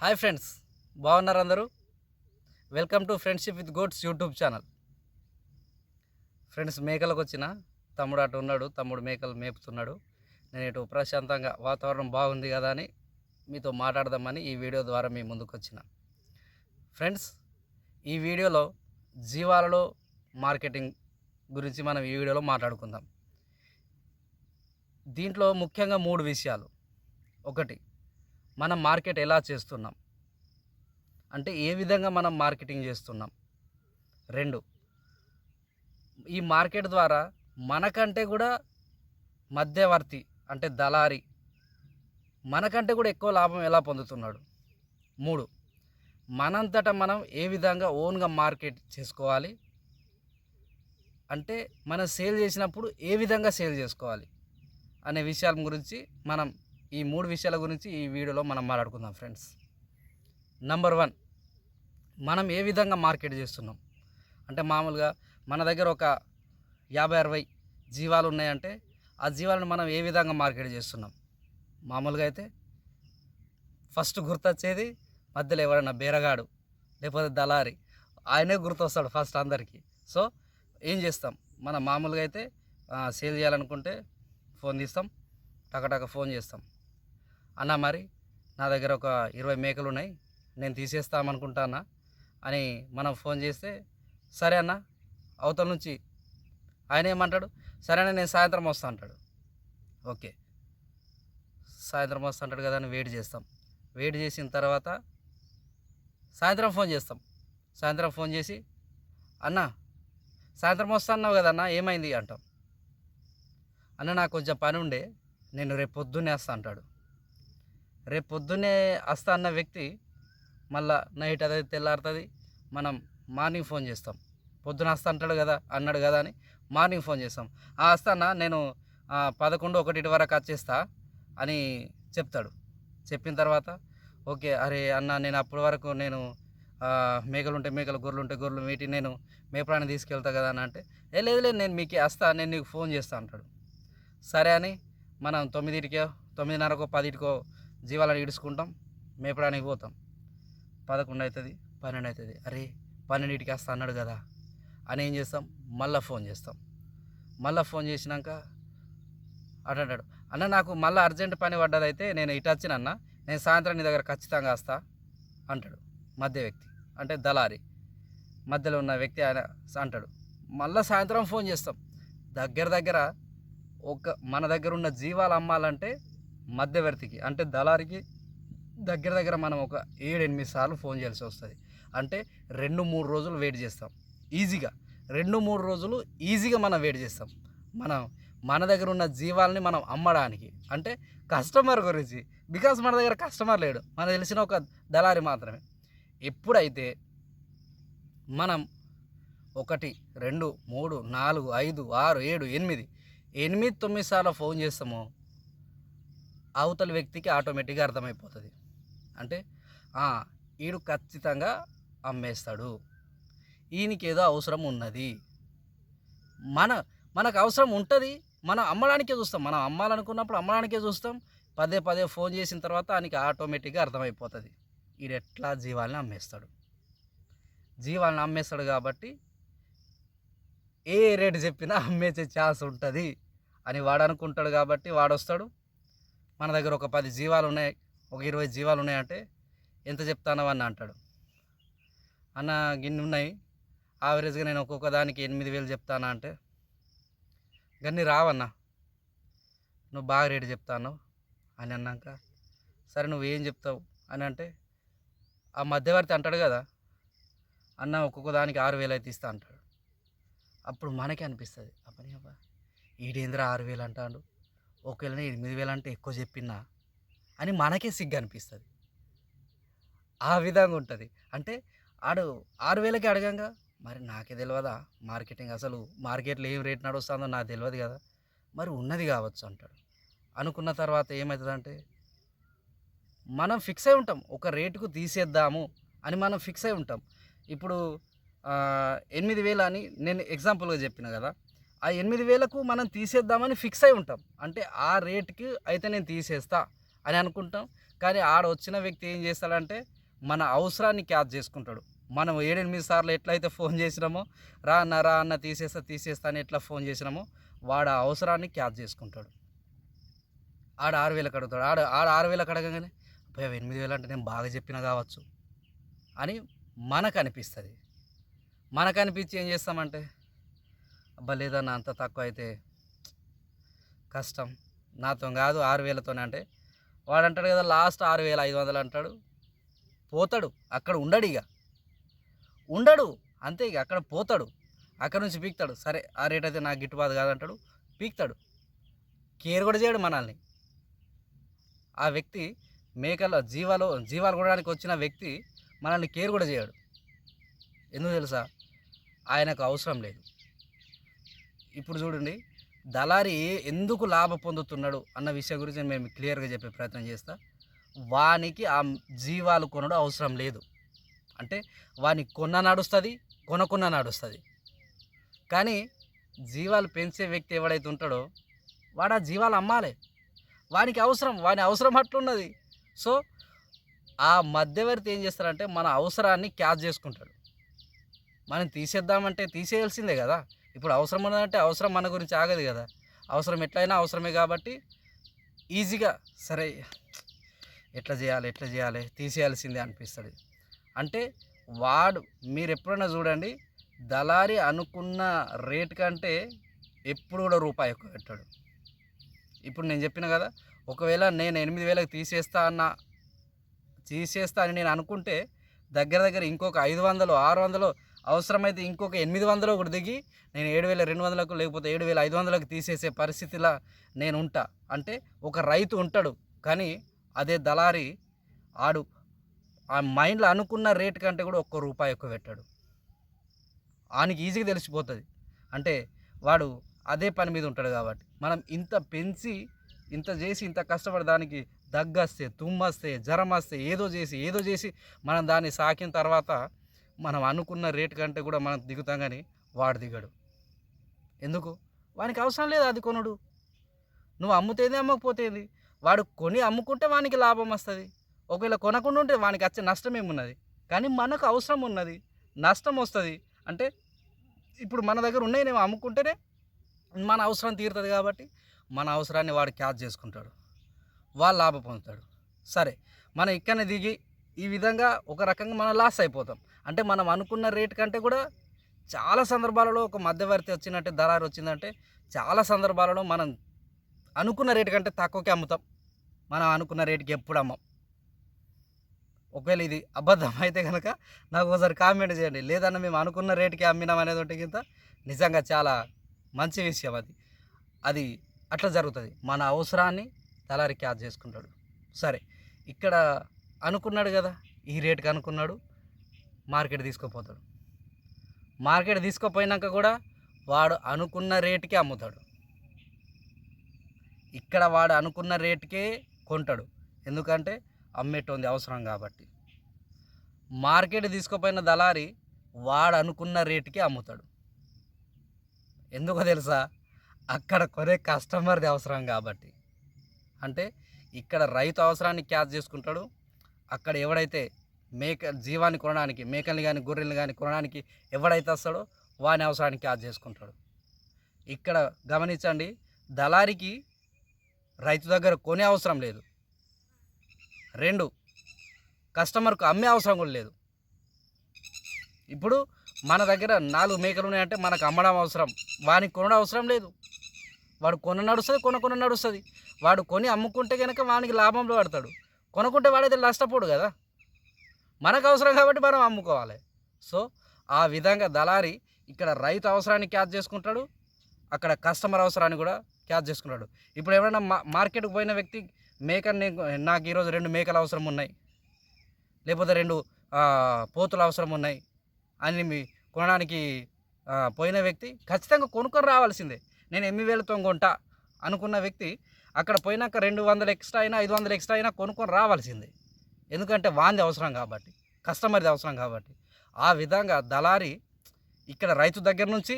Hi friends బాగున్నారు అందరూ? Welcome to friendship with goats YouTube channel friends మేకలకు వచ్చిన తమ్ముడు అటు ఉన్నాడు తమ్ముడు మేకలు మేపుతున్నాడు. నేను ఇటు ప్రశాంతంగా వాతావరణం బాగుంది కదా అని మీతో మాట్లాడదామని ఈ వీడియో ద్వారా మీ ముందుకు వచ్చిన. ఫ్రెండ్స్ ఈ వీడియోలో జీవాలలో మార్కెటింగ్ గురించి మనం ఈ వీడియోలో మాట్లాడుకుందాం. దీంట్లో ముఖ్యంగా మూడు విషయాలు. ఒకటి మనం మార్కెట్ ఎలా చేస్తున్నాం? అంటే ఏ విధంగా మనం మార్కెటింగ్ చేస్తున్నాం? రెండు ఈ మార్కెట్ ద్వారా మనకంటే కూడా మధ్యవర్తి అంటే దళారి మనకంటే కూడా ఎక్కువ లాభం ఎలా పొందుతున్నాడు? మూడు మనంతటా మనం ఏ విధంగా ఓన్గా మార్కెట్ చేసుకోవాలి? అంటే మనం సేల్ చేసినప్పుడు ఏ విధంగా సేల్ చేసుకోవాలి? అనే విషయాల గురించి మనం ఈ మూడు విషయాల గురించి ఈ వీడియోలో మనం మాట్లాడుకుందాం ఫ్రెండ్స్. నంబర్ వన్ మనం ఏ విధంగా మార్కెట్ చేస్తున్నాం? అంటే మామూలుగా మన దగ్గర ఒక యాభై అరవై జీవాలు ఉన్నాయంటే ఆ జీవాలను మనం ఏ విధంగా మార్కెట్ చేస్తున్నాం? మామూలుగా అయితే ఫస్ట్ గుర్తొచ్చేది మధ్యలో ఎవరైనా బేరగాడు లేకపోతే దళారి ఆయనే గుర్తొస్తాడు ఫస్ట్ అందరికీ. సో ఏం చేస్తాం? మన మామూలుగా అయితే సేల్ చేయాలనుకుంటే ఫోన్ తీస్తాం. టకటక ఫోన్ చేస్తాం. అన్న మరి నా దగ్గర ఒక ఇరవై మేకలు ఉన్నాయి నేను తీసేస్తామనుకుంటానా అని మనం ఫోన్ చేస్తే సరే అన్న అవతల నుంచి ఆయన ఏమంటాడు? సరే అన్న నేను సాయంత్రం వస్తా అంటాడు. ఓకే. సాయంత్రం వస్తా అంటాడు కదా అని వెయిట్ చేస్తాం. వెయిట్ చేసిన తర్వాత సాయంత్రం ఫోన్ చేస్తాం. సాయంత్రం ఫోన్ చేసి అన్న సాయంత్రం వస్తా అన్నావు కదన్నా ఏమైంది అంటాం. అన్న నాకు కొంచెం పని ఉండే నేను రేపు పొద్దున్నే వస్తా అంటాడు. రేపు పొద్దున్నే వస్తా అన్న వ్యక్తి మళ్ళా నైట్ అదే తెల్లారుతుంది మనం మార్నింగ్ ఫోన్ చేస్తాం. పొద్దున వస్తా అంటాడు కదా అన్నాడు కదా అని మార్నింగ్ ఫోన్ చేస్తాం. ఆ వస్తానా నేను పదకొండు ఒకటి వరకు వచ్చేస్తా అని చెప్తాడు. చెప్పిన తర్వాత ఓకే అరే అన్న నేను అప్పటి వరకు నేను మేకలు ఉంటే మేకలు గొర్రెలు ఉంటే గొర్రెలు వీటిని నేను మేపడానికి తీసుకెళ్తా కదా అని అంటే ఏ లేదు లేదు నేను మీకు వస్తా నేను నీకు ఫోన్ చేస్తా అంటాడు. సరే అని మనం తొమ్మిదింటికో తొమ్మిదిన్నరకో పదిటికో జీవాలను ఈడుచుకుంటాం. మేపడానికి పోతాం. పదకొండు అవుతుంది పన్నెండు అవుతుంది అరే పన్నెండింటికి వస్తా అన్నాడు కదా. అని ఏం చేస్తాం? మళ్ళీ ఫోన్ చేస్తాం. మళ్ళీ ఫోన్ చేసినాక అటు అంటాడు అన్న నాకు మళ్ళీ అర్జెంట్ పని పడ్డదైతే నేను ఇటు వచ్చినన్న నేను సాయంత్రం నీ దగ్గర ఖచ్చితంగా వస్తా అంటాడు మధ్య వ్యక్తి. అంటే దళారి. మధ్యలో ఉన్న వ్యక్తి ఆయన అంటాడు. మళ్ళీ సాయంత్రం ఫోన్ చేస్తాం. దగ్గర దగ్గర ఒక మన దగ్గర ఉన్న జీవాలు అమ్మాలంటే మధ్యవర్తికి అంటే దళారికి దగ్గర దగ్గర మనం ఒక ఏడు ఎనిమిది సార్లు ఫోన్ చేయాల్సి వస్తుంది. అంటే రెండు మూడు రోజులు వెయిట్ చేస్తాం. ఈజీగా. రెండు మూడు రోజులు ఈజీగా మనం వెయిట్ చేస్తాం. మనం మన దగ్గర ఉన్న జీవాలని మనం అమ్మడానికి. అంటే కస్టమర్ గురించి బికాస్ మన దగ్గర కస్టమర్ లేడు. మనకు తెలిసిన ఒక దళారి మాత్రమే. ఎప్పుడైతే మనం ఒకటి రెండు మూడు నాలుగు ఐదు ఆరు ఏడు ఎనిమిది ఎనిమిది తొమ్మిది సార్లు ఫోన్ చేస్తామో అవతల వ్యక్తికి ఆటోమేటిక్గా అర్థమైపోతుంది. అంటే ఈడు ఖచ్చితంగా అమ్మేస్తాడు. ఈయనకి ఏదో అవసరం ఉన్నది. మన మనకు అవసరం ఉంటుంది. మనం అమ్మడానికే చూస్తాం. మనం అమ్మాలనుకున్నప్పుడు అమ్మడానికే చూస్తాం. పదే పదే ఫోన్ చేసిన తర్వాత ఆయనకి ఆటోమేటిక్గా అర్థమైపోతుంది. ఈడు ఎట్లా జీవాలని అమ్మేస్తాడు? జీవాలను అమ్మేస్తాడు కాబట్టి ఏ రేటు చెప్పినా అమ్మేసే ఛాన్స్ ఉంటుంది. అని వాడు అనుకుంటాడు కాబట్టి వాడు వస్తాడు మన దగ్గర ఒక పది జీవాలు ఉన్నాయి ఒక ఇరవై జీవాలు ఉన్నాయంటే ఎంత చెప్తానో అని అంటాడు. అన్న గిన్ని ఉన్నాయి ఆవరేజ్గా నేను ఒక్కొక్క దానికి ఎనిమిది వేలు చెప్తానా అంటే గన్ని రావన్నా నువ్వు బాగా రేటు చెప్తాను అని అన్నాక సరే నువ్వు ఏం చెప్తావు అని అంటే ఆ మధ్యవర్తి అంటాడు కదా అన్న ఒక్కొక్క దానికి ఆరు వేలు అయితే ఇస్తా అంటాడు. అప్పుడు మనకే అనిపిస్తుంది అప్పని అబ్బా. ఈడేంద్ర ఆరు వేలు అంటాడు? ఒకవేళ ఎనిమిది వేలు అంటే ఎక్కువ చెప్పినా అని మనకే సిగ్గు అనిపిస్తుంది. ఆ విధంగా ఉంటుంది. అంటే ఆడు ఆరు వేలకి అడగంగా? మరి నాకే తెలియదా మార్కెటింగ్ అసలు మార్కెట్లో ఏం రేట్ నడుస్తుందో నాకు తెలియదు కదా? మరి ఉన్నది కావచ్చు అంటాడు. అనుకున్న తర్వాత ఏమవుతుందంటే మనం ఫిక్స్ అయి ఉంటాం. ఒక రేటుకు తీసేద్దాము అని మనం ఫిక్స్ అయి ఉంటాం. ఇప్పుడు ఎనిమిది వేలు అని నేను ఎగ్జాంపుల్గా చెప్పిన కదా? ఆ ఎనిమిది వేలకు మనం తీసేద్దామని ఫిక్స్ అయి ఉంటాం. అంటే ఆ రేట్కి అయితే నేను తీసేస్తా అని అనుకుంటాం. కానీ ఆడ వచ్చిన వ్యక్తి ఏం చేస్తాడంటే మన అవసరాన్ని క్యాచ్ చేసుకుంటాడు. మనం ఏడెనిమిది సార్లు ఎట్లయితే ఫోన్ చేసినామో రా అన్న రా అన్న తీసేస్తా తీసేస్తా అని ఎట్లా ఫోన్ చేసినామో వాడు ఆ అవసరాన్ని క్యాచ్ చేసుకుంటాడు. ఆడ ఆరు వేలకు అడుగుతాడు. ఆడ ఆడ ఆరు వేలకు అడగగానే భయ ఎనిమిది వేలు అంటే నేను బాగా చెప్పిన కావచ్చు అని మనకు అనిపిస్తుంది. మనకు అనిపించి ఏం చేస్తామంటే అబ్బా అంత తక్కువ అయితే కష్టం. నాతో కాదు ఆరు వేలతోనే అంటే. వాడు అంటాడు కదా లాస్ట్ ఆరు వేల ఐదు వందలు అంటాడు. పోతాడు అక్కడ ఉండడు ఇక. ఉండడు అంతే ఇక అక్కడ పోతాడు. అక్కడ నుంచి పీక్తాడు. సరే ఆ రేట్ అయితే నాకు గిట్టుబాటు కాదంటాడు. పీక్తాడు. కేర్ కూడా చేయడు మనల్ని. ఆ వ్యక్తి మేకల జీవాలు జీవాలు కొనడానికి వచ్చిన వ్యక్తి మనల్ని కేర్ కూడా చేయడు. ఎందుకు తెలుసా? ఆయనకు అవసరం లేదు. ఇప్పుడు చూడండి దళారి ఏ- ఎందుకు లాభ పొందుతున్నాడు అన్న విషయం గురించి మేము క్లియర్గా చెప్పే ప్రయత్నం చేస్తా. వానికి ఆ జీవాలు కొనడం అవసరం లేదు. అంటే వాని కొన్న నడుస్తుంది కొనకున్న నడుస్తుంది. కానీ జీవాలు పెంచే వ్యక్తి ఎవడైతే ఉంటాడో వాడు ఆ జీవాలు అమ్మాలి. వానికి అవసరం వాని అవసరం అట్లున్నది. సో ఆ మధ్యవర్తి ఏం చేస్తారంటే మన అవసరాన్ని క్యాచ్ చేసుకుంటాడు. మనం తీసేద్దామంటే తీసేయాల్సిందే కదా. ఇప్పుడు అవసరం ఉన్నదంటే అవసరం మన గురించి ఆగదు కదా. అవసరం ఎట్లయినా అవసరమే కాబట్టి ఈజీగా సరే ఎట్లా చేయాలి ఎట్లా చేయాలి తీసేయాల్సిందే అనిపిస్తుంది. అంటే వాడు మీరు ఎప్పుడైనా చూడండి దళారి అనుకున్న రేట్ కంటే ఎప్పుడు కూడా రూపాయి ఎక్కువ పెట్టాడు. ఇప్పుడు నేను చెప్పిన కదా ఒకవేళ నేను ఎనిమిది వేలకు తీసేస్తా అన్న తీసేస్తా అని నేను అనుకుంటే దగ్గర దగ్గర ఇంకొక ఐదు వందలు ఆరు వందలు అవసరమైతే ఇంకొక ఎనిమిది వందలు ఒకటి దిగి నేను ఏడు వేల రెండు వందలకు లేకపోతే ఏడు వేల ఐదు వందలకు తీసేసే పరిస్థితిలో నేను ఉంటా. అంటే ఒక రైతు ఉంటాడు కానీ అదే దళారి ఆడు ఆ మైండ్లో అనుకున్న రేట్ కంటే కూడా ఒక్క రూపాయి ఎక్కువ పెట్టాడు. ఆయనకి ఈజీగా తెలిసిపోతుంది. అంటే వాడు అదే పని మీద ఉంటాడు కాబట్టి మనం ఇంత పెంచి ఇంత చేసి ఇంత కష్టపడి దానికి దగ్గస్తే తుమ్మస్తే జ్వరం వస్తే ఏదో చేసి ఏదో చేసి మనం దాన్ని సాకిన తర్వాత మనం అనుకున్న రేట్ కంటే కూడా మనం దిగుతాం కానీ వాడు దిగడు. ఎందుకు? వానికి అవసరం లేదు అది కొనుడు. నువ్వు అమ్ముతేంది అమ్మకపోతేంది వాడు కొని అమ్ముకుంటే వానికి లాభం వస్తుంది. ఒకవేళ కొనకుండా ఉంటే వానికి వచ్చే నష్టం ఏమున్నది? కానీ మనకు అవసరం ఉన్నది నష్టం వస్తుంది. అంటే ఇప్పుడు మన దగ్గర ఉన్నాయి నేను అమ్ముకుంటేనే మన అవసరం తీరుతుంది కాబట్టి మన అవసరాన్ని వాడు క్యాచ్ చేసుకుంటాడు. వాళ్ళు లాభం పొందుతాడు. సరే మనం ఇక్కడనే దిగి ఈ విధంగా ఒక రకంగా మనం లాస్ అయిపోతాం. అంటే మనం అనుకున్న రేట్ కంటే కూడా చాలా సందర్భాలలో ఒక మధ్యవర్తి వచ్చిందంటే దళారు వచ్చిందంటే చాలా సందర్భాలలో మనం అనుకున్న రేటు కంటే తక్కువకే అమ్ముతాం. మనం అనుకున్న రేటుకి ఎప్పుడు అమ్మం. ఒకవేళ ఇది అబద్ధం అయితే కనుక నాకు ఒకసారి కామెంట్ చేయండి. లేదన్న మేము అనుకున్న రేటుకి అమ్మినాం అనేది ఒకటి కింద నిజంగా చాలా మంచి విషయం అది. అది అట్లా జరుగుతుంది. మన అవసరాన్ని తలారి క్యాచ్ చేసుకుంటాడు. సరే ఇక్కడ అనుకున్నాడు కదా ఈ రేటుకి అనుకున్నాడు. మార్కెట్ తీసుకుపోతాడు. మార్కెట్ తీసుకుపోయినాక కూడా వాడు అనుకున్న రేటుకే అమ్ముతాడు. ఇక్కడ వాడు అనుకున్న రేటుకే కొంటాడు. ఎందుకంటే అమ్మేటోంది అవసరం కాబట్టి. మార్కెట్ తీసుకుపోయిన దళారి వాడు అనుకున్న రేటుకే అమ్ముతాడు. ఎందుకో తెలుసా? అక్కడ కొనే కస్టమర్ది అవసరం కాబట్టి. అంటే ఇక్కడ రైతు అవసరాన్ని క్యాచ్ చేసుకుంటాడు. అక్కడ ఎవడైతే మేక జీవాన్ని కొనడానికి మేకల్ని కానీ గొర్రెల్ని కానీ కొనడానికి ఎవడైతే వస్తాడో వాని అవసరానికి అది చేసుకుంటాడు. ఇక్కడ గమనించండి దళారికి రైతు దగ్గర కొనే అవసరం లేదు. రెండు కస్టమర్కు అమ్మే అవసరం కూడా లేదు. ఇప్పుడు మన దగ్గర నాలుగు మేకలు ఉన్నాయంటే మనకు అమ్మడం అవసరం వానికి కొనడం అవసరం లేదు. వాడు కొన నడుస్తుంది కొనకొన నడుస్తుంది. వాడు కొని అమ్ముకుంటే కనుక వానికి లాభంలో పడతాడు. కొనుక్కుంటే వాడైతే నష్టపోడు కదా. మనకు అవసరం కాబట్టి మనం అమ్ముకోవాలి. సో ఆ విధంగా దళారి ఇక్కడ రైతు అవసరాన్ని క్యాచ్ చేసుకుంటాడు. అక్కడ కస్టమర్ అవసరాన్ని కూడా క్యాచ్ చేసుకుంటాడు. ఇప్పుడు ఎవరైనా మా మార్కెట్కి పోయిన వ్యక్తి మేకని నేను నాకు ఈరోజు రెండు మేకలు అవసరం ఉన్నాయి. లేకపోతే రెండు పోతులు అవసరం ఉన్నాయి అని మీ కొనడానికి పోయిన వ్యక్తి ఖచ్చితంగా కొనుక్కొని రావాల్సిందే. నేను ఎనిమిది వేలతో కొంటా అనుకున్న వ్యక్తి అక్కడ పోయినాక రెండు వందలు ఎక్స్ట్రా అయినా ఐదు వందలు ఎక్స్ట్రా అయినా కొనుక్కొని రావాల్సిందే. ఎందుకంటే వాంది అవసరం కాబట్టి కస్టమర్ది అవసరం కాబట్టి. ఆ విధంగా దళారి ఇక్కడ రైతు దగ్గర నుంచి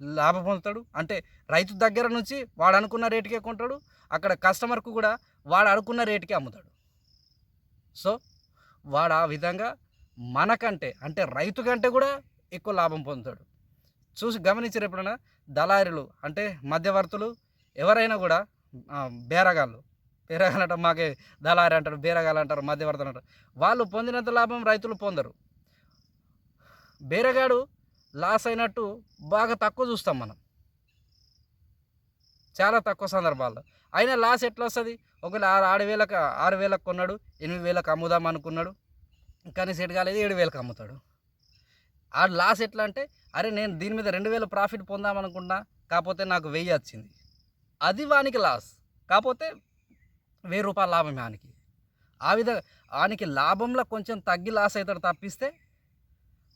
లాభం పొందుతాడు. అంటే రైతు దగ్గర నుంచి వాడు అనుకున్న రేటుకే కొంటాడు. అక్కడ కస్టమర్కు కూడా వాడు అనుకున్న రేటుకే అమ్ముతాడు. సో వాడు ఆ విధంగా మనకంటే అంటే రైతు కంటే కూడా ఎక్కువ లాభం పొందుతాడు. చూసి గమనించారు ఎప్పుడైనా దళారులు అంటే మధ్యవర్తులు ఎవరైనా కూడా బేరగాళ్ళు బేరగాళ్ళు మాకే దళారి అంటారు బీరగాలు అంటారు మధ్యవర్తులు అంటారు. వాళ్ళు పొందినంత లాభం రైతులు పొందరు. బేరగాడు లాస్ అయినట్టు బాగా తక్కువ చూస్తాం మనం. చాలా తక్కువ సందర్భాల్లో. అయినా లాస్ ఎట్లా వస్తుంది ఒకవేళ ఆరు ఆరు వేలకు ఆరు వేలకు కొన్నాడు ఎనిమిది వేలకు అమ్ముదాం అనుకున్నాడు కానీ సెట్ కాలేదు ఏడు వేలకు అమ్ముతాడు. ఆ లాస్ ఎట్లా అంటే అరే నేను దీని మీద రెండు వేలు ప్రాఫిట్ పొందామనుకున్నా కాకపోతే నాకు వెయ్యి వచ్చింది. అది వానికి లాస్. కాకపోతే వెయ్యి రూపాయల లాభం ఆయనకి. ఆ విధంగా ఆయనకి లాభంలో కొంచెం తగ్గి లాస్ అవుతాడు తప్పిస్తే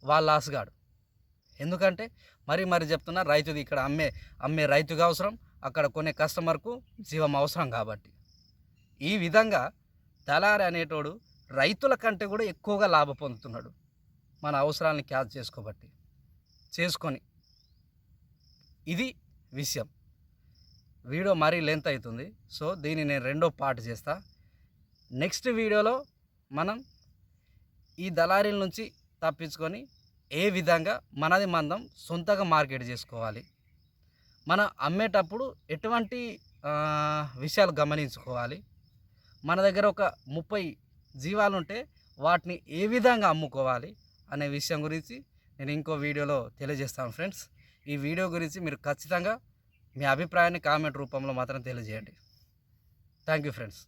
వాళ్ళ లాస్ కాడు ఎందుకంటే మరి మరి చెప్తున్నా రైతుది ఇక్కడ అమ్మే అమ్మే రైతుగా అవసరం అక్కడ కొనే కస్టమర్కు జీవం అవసరం కాబట్టి. ఈ విధంగా దళారి అనేటోడు రైతుల కంటే కూడా ఎక్కువగా లాభ పొందుతున్నాడు. మన అవసరాలను క్యాచ్ చేసుకోబట్టి చేసుకొని. ఇది విషయం. వీడియో మరీ లెంత్ అవుతుంది. సో దీన్ని నేను రెండో పార్ట్ చేస్తా. నెక్స్ట్ వీడియోలో మనం ఈ దళారీల నుంచి తప్పించుకొని ఏ విధంగా మనది మందం సొంతగా మార్కెట్ చేసుకోవాలి. మనం అమ్మేటప్పుడు ఎటువంటి విషయాలు గమనించుకోవాలి. మన దగ్గర ఒక ముప్పై జీవాలు ఉంటే వాటిని ఏ విధంగా అమ్ముకోవాలి అనే విషయం గురించి నేను ఇంకో వీడియోలో తెలియజేస్తాను ఫ్రెండ్స్. ఈ వీడియో గురించి మీరు ఖచ్చితంగా మీ అభిప్రాయాన్ని కామెంట్ రూపంలో మాత్రం తెలియజేయండి. Thank you friends